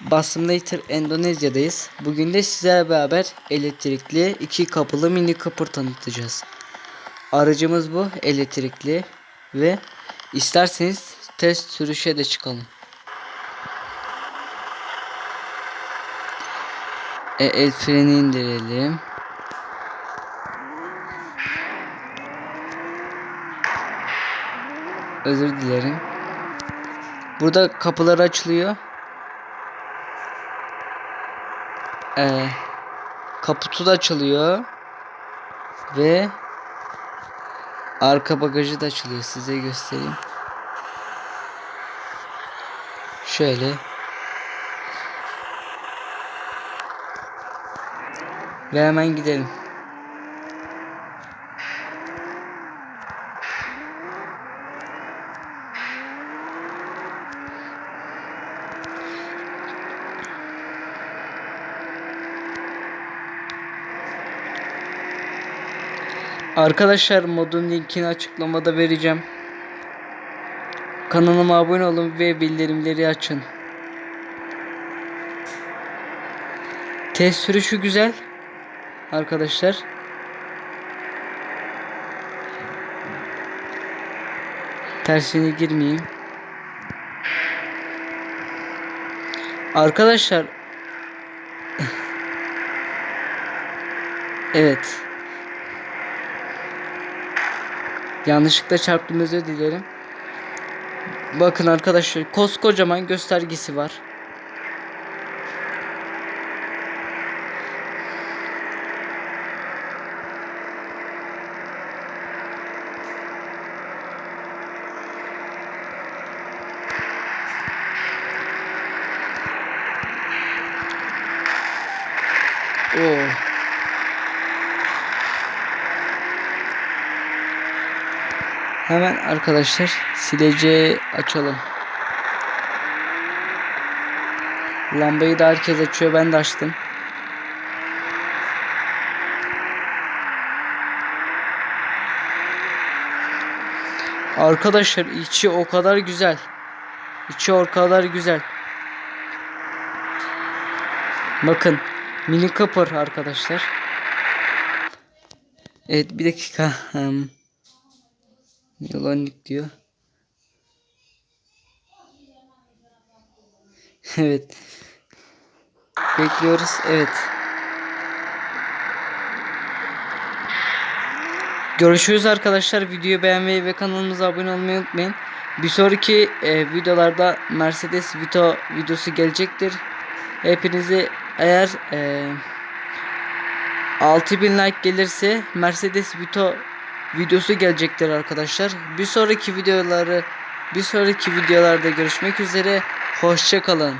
Basımlator Endonezya'dayız. Bugün de sizlerle beraber elektrikli iki kapılı mini kapır tanıtacağız. Aracımız bu elektrikli ve isterseniz test sürüşe de çıkalım. E, el freni indirelim. Özür dilerim. Burada kapılar açılıyor. Ee, kaputu da açılıyor. Ve arka bagajı da açılıyor. Size göstereyim. Şöyle. Ve hemen gidelim. Arkadaşlar modun linkini açıklamada vereceğim. Kanalıma abone olun ve bildirimleri açın. Test sürüşü güzel. Arkadaşlar. Tersine girmeyeyim. Arkadaşlar. evet. Yanlışlıkla çarptım özür dilerim. Bakın arkadaşlar koskocaman göstergesi var. Oo. Hemen arkadaşlar sileceği açalım. Lambayı da herkes açıyor. Ben de açtım. Arkadaşlar içi o kadar güzel. İçi o kadar güzel. Bakın mini kapır arkadaşlar. Evet bir dakika. Yolanik diyor. evet. Bekliyoruz. Evet. Görüşürüz arkadaşlar. Videoyu beğenmeyi ve kanalımıza abone olmayı unutmayın. Bir sonraki e, videolarda Mercedes Vito videosu gelecektir. Hepinizi eğer e, 6000 like gelirse Mercedes Vito videosu gelecektir arkadaşlar. Bir sonraki videoları bir sonraki videolarda görüşmek üzere. Hoşça kalın.